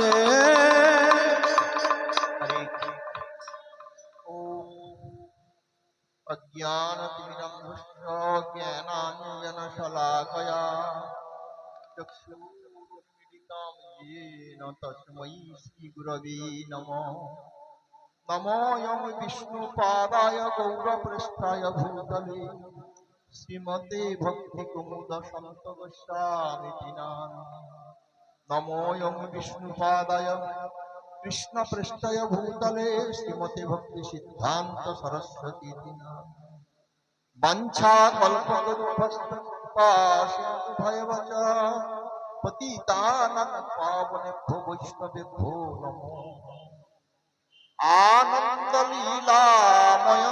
हरे हरे हरे अज्ञानतिमिरन्धस्य ज्ञानाञ्जनशलाकया चक्षुरुन्मिलितं येन तस्मै श्रीगुरवे नमः नमोऽयं विष्णुपादाय गौरपृष्ठाय भूतले श्रीमते भक्तिकुमुदसन्तगस्वामिति नाम নমোয়ং বিষ্ণুপাদায় কৃষ্ণ পৃষ্ঠয় ভূতলে শ্রীমতী ভক্তি সিদ্ধান্ত সরস্বতী বাঞ্ছা কল্পতরুভয়বচ পতিতানং পাবনেভ্যো আনন্দলীলাময়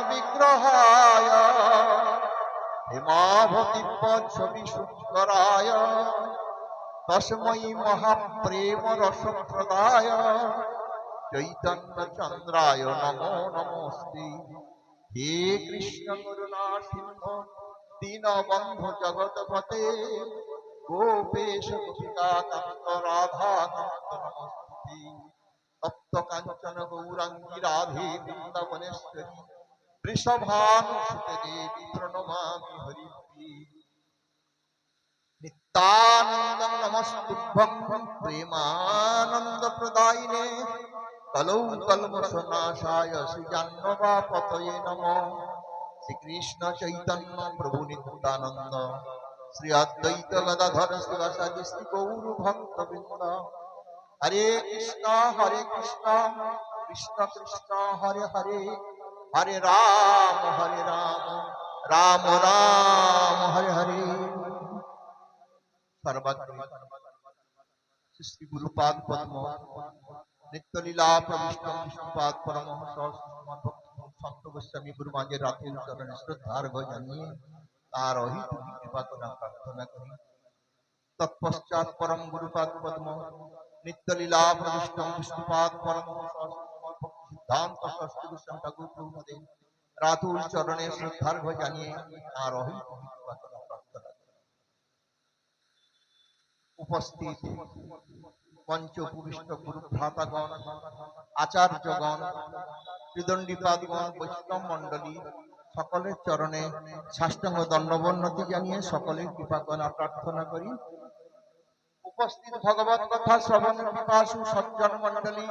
বিগ্রহায় হিমাভতিপদ ছবি সুন্দরায় তসময়ী মহাপ্রেম রসপ্রদায় চৈতন্য চন্দ্রায় নমো নমস্তে হে কৃষ্ণ করুণা সিন্ধ দীনবন্ধ জগৎপতে গোপেশ গোপিকাকান্ত রাধাকান্ত নমস্তে তপ্ত কাঞ্চন গৌরাঙ্গী রাধে বৃন্দাবনেশ্বরী বৃষভানুসুতে দেবী প্রণমামি তানন্দং নমস্তুভ্যং প্রেমানন্দ প্রদায়িনে কলৌ কলমশনাশায় সুজাহ্নবা পতয়ে নম শ্রীকৃষ্ণ চৈতন্য প্রভু নিত্যানন্দ শ্রী অদ্বৈত গদাধর শিবাসাদি শ্রী গৌর ভক্তবৃন্দ হরে কৃষ্ণ হরে কৃষ্ণ কৃষ্ণ কৃষ্ণ হরে হরে হরে রাম হরে রাম রাম রাম হরে হরে पर्वत श्री गुरुपाद पद्म। नित्य लीला प्रविष्टम पाद परम। संत गोस्वामी गुरु मांगे रात्रि चरण श्रद्धार भजनी तारो ही कृपा तो प्रार्थना करी। तत्पश्चात परम गुरुपाद पद्म। नित्य लीला प्रविष्टम विष्णुपाद परम। सिद्धांत सरस्वती गोस्वामी ठाकुर प्रभु रातुल चरणे श्रद्धार भजनी तारो ही উপস্থিত পঞ্চপুবিষ্ট গুরু ভ্রাতাগণ আচার্যগণ ত্রিদণ্ডীপাদগণ বৈষ্ণব মণ্ডলী, সকলের চরণে সাষ্টাঙ্গ দণ্ডবন্নতি জানিয়ে সকলের কৃপা করা প্রার্থনা করি। উপস্থিত ভগবত কথা, শ্রবণ পিপাসু সজ্জন মণ্ডলী,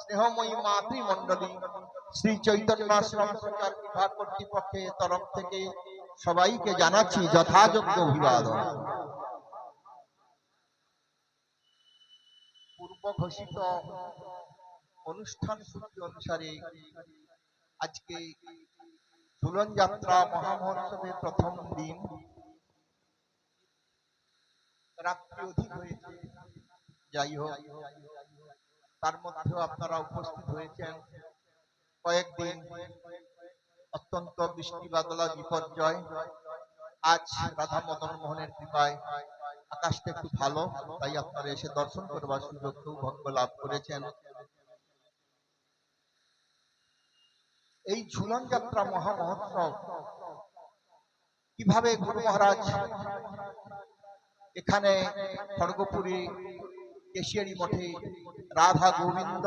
স্নেহময়ী মাতৃমণ্ডলী, শ্রী চৈতন্য আশ্রম বিভাগ কর্তৃপক্ষের তরফ থেকে সবাইকে জানাচ্ছি যথাযোগ্য অভিবাদন। ঘোষিত অনুষ্ঠান সূচি অনুসারে আজকে ঝুলন যাত্রা মহামহোৎসবের প্রথম দিন রাত্রি অধিক হয়েছে। যাই হোক, তার মধ্যেও আপনারা উপস্থিত হয়েছেন। কয়েকদিন অত্যন্ত বৃষ্টি বাদলা বিপর্যয়। আজ রাধা মদন মোহনের কৃপায় আকাশটা একটু ভালো, তাই আপনারা এসে দর্শন করবার সুযোগ সৌভাগ্য লাভ করেছেন। এই ঝুলন যাত্রা মহা মহোৎসব, কীভাবে গুরু মহারাজ এখানে খড়গপুরে কেশিয়ারি মঠে রাধা গোবিন্দ,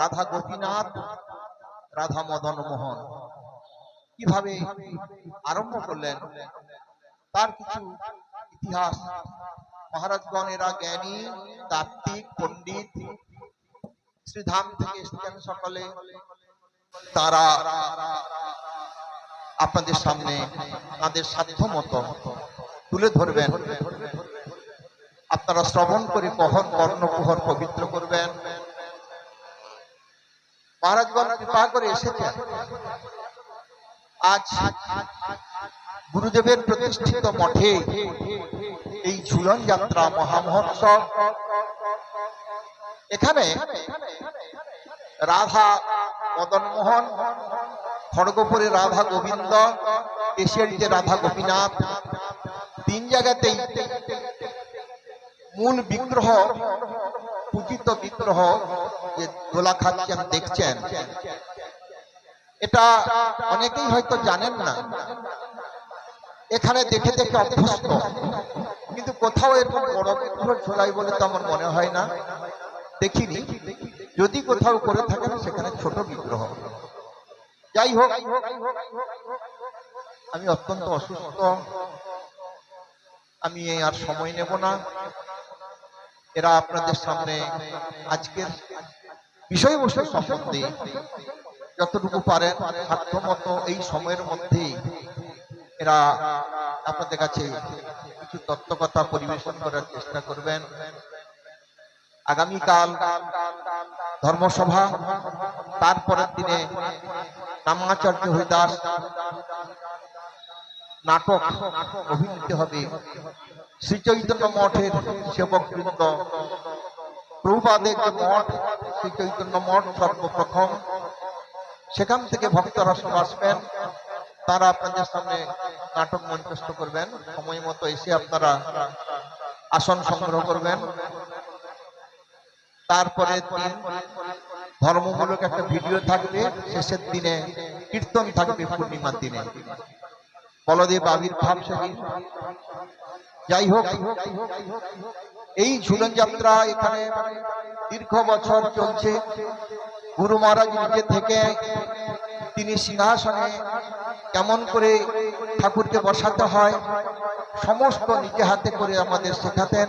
রাধা গোপীনাথ, রাধা মদন মোহন, কীভাবে আরম্ভ করলেন, তার কিছু ইতিহাস মহারাজগণ এরা জ্ঞানী, তাত্ত্বিক, পণ্ডিত, শ্রীধাম থেকে এসেছেন সকলে। তারা আপনাদের সামনে তাদের সাধ্য মতো তুলে ধরবেন। আপনারা শ্রবণ করে কহন কর্ণকুহর পবিত্র করবেন। মহারাজগণ কৃপা করে এসেছেন। আজ গুরুদেবের প্রতিষ্ঠিত মঠে এই ঝুলন যাত্রা মহামহোৎসব। এখানে রাধা মদন মোহন খড়গপুরে রাধা গোবিন্দ এশিয়ারিতে রাধা গোপীনাথ, তিন জায়গাতেই মূল বিগ্রহ, পূজিত বিগ্রহ যে দোলা খাচ্ছেন, দেখছেন। এটা অনেকেই হয়তো জানেন না। এখানে দেখে দেখে অভ্যস্ত। কিন্তু কোথাও এরকম বড় বিগ্রহ ঝোলাই বলে তো আমার মনে হয় না। দেখিনি। যদি কোথাও করে থাকেন, সেখানে ছোট বিগ্রহ। যাই হোক, আমি অত্যন্ত অসুস্থ। আমি আর সময় নেব না। এরা আপনাদের সামনে আজকের বিষয়বস্তু সম্বন্ধে যতটুকু পারেন সাধ্যমতো এই সময়ের মধ্যে এরা আপনাদের কাছে কিছু তত্ত্বকথা পরিবেশন করার চেষ্টা করবেন। আগামীকাল ধর্মসভা, তারপরের দিনে রামাচার্য হরিদাস নাটক অভিনীত হবে। শ্রী চৈতন্য মঠের সেবক বৃন্দ, প্রভুপাদের যে মঠ, শ্রী চৈতন্য মঠ সর্বপ্রথম। সেখান থেকে ভক্তরা সব আসবেন। তারা আপনাদের সামনে নাটক মঞ্চস্থ করবেন। সময় মতো এসে আপনারা আসন সংগ্রহ করবেন। তারপরে ধর্মমূলক একটা ভিডিও থাকবে। শেষের দিনে কীর্তন থাকবে পূর্ণিমার দিনে। বলদেব আবির্ভাব সেদিন যাই হোক, এই ঝুলন যাত্রা এখানে দীর্ঘ বছর চলছে। গুরু মহারাজ নিজে থেকে তিনি সিংহাসনে কেমন করে ঠাকুরকে বসাতে হয়, সমস্ত নিজে হাতে করে আমাদের শেখাতেন।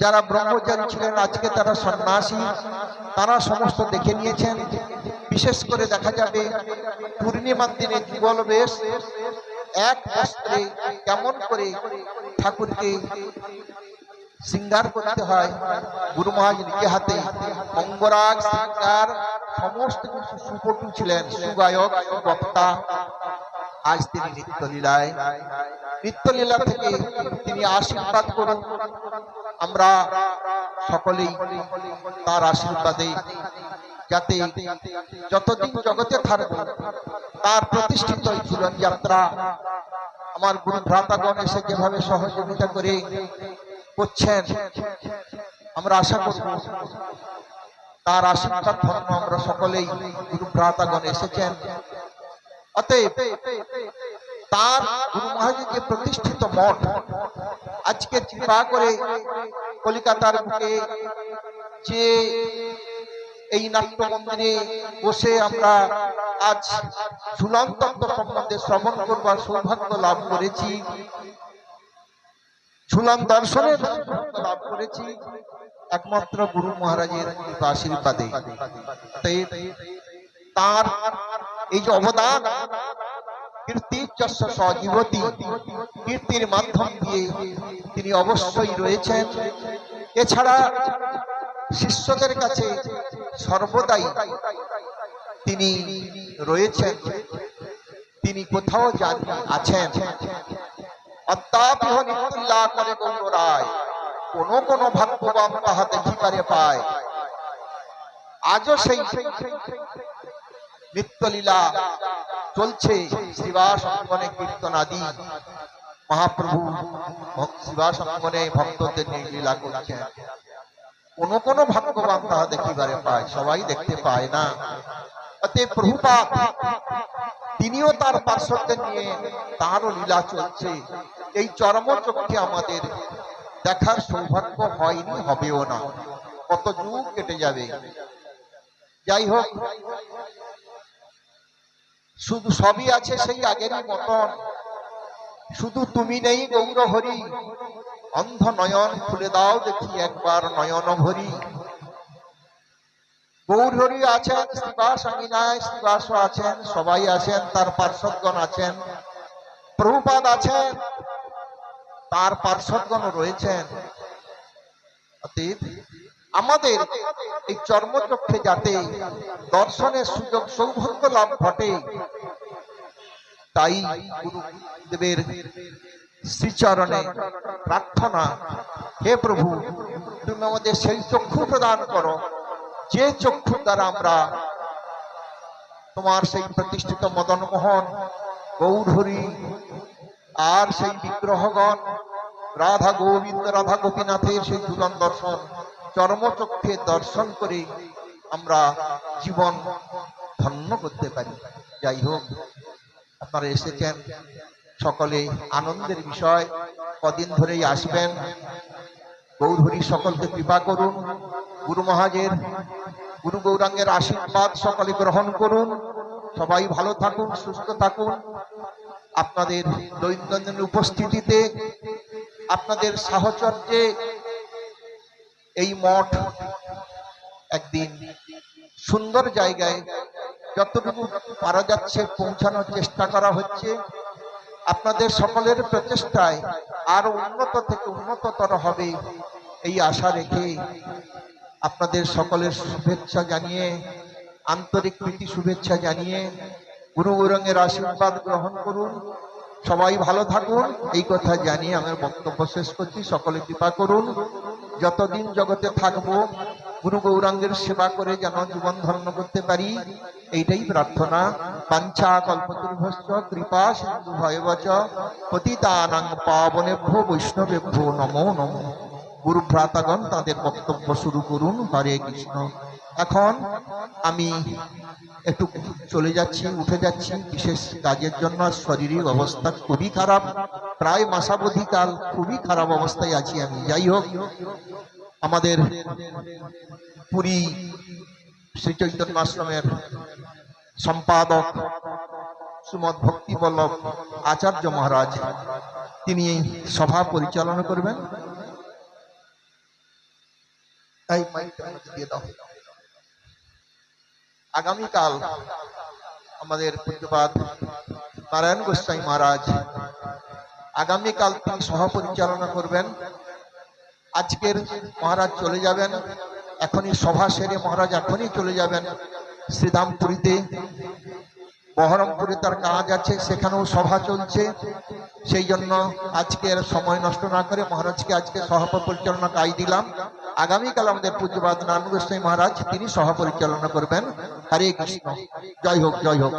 যারা ব্রহ্মচারী ছিলেন, আজকে তারা সন্ন্যাসী, তারা সমস্ত দেখে নিয়েছেন। বিশেষ করে দেখা যাবে, পূর্ণিমার দিনে যুগল বেশ, এক বস্ত্রে কেমন করে ঠাকুরকে সিঙ্গার করতে হয়। গুরু মহারাজ নিজে হাতে অঙ্গরাগ সিঙ্গার সমস্ত কিছু সুপটু ছিলেন সুগায়ক, বক্তা। আজ তিনি নিত্যলীলায়। নিত্যলীলা থেকে তিনি আশীর্বাদ করুন। আমরা সকলেই তার আশীর্বাদে যাতে যতদিন জগতে থাকবে, তার প্রতিষ্ঠিত এই ঝুলন যাত্রা আমার গুরু ভ্রাতাগণ এসে যেভাবে সহযোগিতা করে করছেন, আমরা আশা করব তার আশীর্বাদ ধর্ম আমরা সকলেই, গুরু ভ্রাতাগণ এসেছেন। অতএব তার গুরু মহারাজের যে প্রতিষ্ঠিত মঠ আজকে কৃপা করে কলিকাতার বুকে যে এই নাট্য মন্দিরে বসে আমরা আজ ঝুলন তত্ত্ব সম্বন্ধে শ্রবণ করবার সৌভাগ্য লাভ করেছি। ঝুলন দর্শনের লাভ করেছি। একমাত্র গুরু মহারাজের আশীর্বাদে তার এই যে অবদান তিনি অবশ্যই রয়েছেন। এছাড়া শিষ্যদের কাছে সর্বদাই তিনি রয়েছেন। তিনি কোথাও যান আছেন। অত্যাপিহ করে গৌর রায় কোন কোন ভাগ্যবান তাহা দেখিবারে পায়। আজও সেই নিত্যলীলা চলছে। শিবাস অঙ্গনে কীর্তন আদি মহাপ্রভু ভক- শিবাস ভক্তদের নিয়ে লীলা করছেন। কোন কোন ভাগ্যবান তাহা দেখিবারে পায়, সবাই দেখতে পায় না। অতএব তিনিও তার পার্শ্বদের নিয়ে তারও লীলা চলছে। এই চরমচক্ষে আমাদের দেখার সৌভাগ্য হয়নি, হবেও না। কত যুগ কেটে যাবে। যাই হোক, শুধু সবই আছে সেই আগেরই মতন। শুধু তুমি নেই গৌর হরি অন্ধ নয়ন খুলে দাও দেখি একবার নয়ন ভরি গৌর হরি আছেন শ্রীবাস আমিনায় শ্রীবাস আছেন, সবাই আছেন, তার পার্শ্বদগণ আছেন। প্রভুপাদ আছেন তার পার্শ্বদগণ রয়েছেন। অতএব আমাদের এই চর্মচক্ষে যাতে দর্শনের সুযোগ সৌভাগ্য লাভ ঘটে, তাই গুরুদেবের শ্রীচরণে প্রার্থনা, হে প্রভু, তুমি আমাদের সেই চক্ষু প্রদান করো, যে চক্ষু দ্বারা আমরা তোমার সেই প্রতিষ্ঠিত মদন মোহন গৌরহরি আর সেই বিগ্রহগণ, রাধা গোবিন্দ, রাধা গোপীনাথের সেই দুলন দর্শন, চর্মচক্ষে দর্শন করে আমরা জীবন ধন্য করতে পারি। যাই হোক, আপনারা এসেছেন, সকলে আনন্দের বিষয়, কদিন ধরেই আসবেন। গৌরহরি সকলকে কৃপা করুন, গুরু মহাজের গুরু গৌরাঙ্গের আশীর্বাদ সকলে গ্রহণ করুন। সবাই ভালো থাকুন, সুস্থ থাকুন। আপনাদের দৈনন্দিন উপস্থিতিতে, আপনাদের সাহচর্যে এই মঠ একদিন সুন্দর জায়গায় যতটুকু পারা যাচ্ছে পৌঁছানোর চেষ্টা করা হচ্ছে। আপনাদের সকলের প্রচেষ্টায় আরও উন্নত থেকে উন্নততর হবে এই আশা রেখে আপনাদের সকলের শুভেচ্ছা জানিয়ে, আন্তরিক প্রীতি শুভেচ্ছা জানিয়ে গুরু গৌরঙ্গের আশীর্বাদ গ্রহণ করুন। সবাই ভালো থাকুন। এই কথা জানিয়ে আমার বক্তব্য শেষ করছি। সকলে কৃপা করুন। যতদিন জগতে থাকব গুরু গৌরাঙ্গের সেবা করে যেন জীবন ধারণ করতে পারি, এইটাই প্রার্থনা। পাঞ্চা কল্পতুর্ভস্য কৃপা সিন্ধু ভয়বচ পতিতানাং পাবনেভ্য বৈষ্ণবেভ্য নমো নমো। গুরু ভ্রাতাগণ তাদের বক্তব্য শুরু করুন। হরে কৃষ্ণ। এখন আমি একটু চলে যাচ্ছি, উঠে যাচ্ছি। বিশেষ কাজের জন্য আর শারীরিক অবস্থা খুবই খারাপ। প্রায় মাসাবধিকাল খুবই খারাপ অবস্থায় আছি আমি। যাই হোক, আমাদের পুরী শ্রী চৈতন্য আশ্রমের সম্পাদক সুমদ ভক্তি বল্লভ আচার্য মহারাজ, তিনি সভা পরিচালনা করবেন। এই মাইকটা দিয়ে দাও। আগামীকাল আমাদের পূজ্যপাত নারায়ণ গোস্বাই মহারাজ আগামীকাল তিনি সভা পরিচালনা করবেন। আজকের মহারাজ চলে যাবেন। এখনই সভা সেরে মহারাজ এখনই চলে যাবেন শ্রীধামপুরীতে। বহরমপুরে তার কাজ আছে, সেখানেও সভা চলছে। সেই জন্য আজকের সময় নষ্ট না করে মহারাজকে আজকে সহপরিচালনা পরিচালনা কাজ দিলাম। আগামীকাল আমাদের পূজ্যবাদ নারায়ণ গোস্বামী মহারাজ, তিনি সহ পরিচালনা করবেন। হরে কৃষ্ণ। জয় হোক জয় হোক।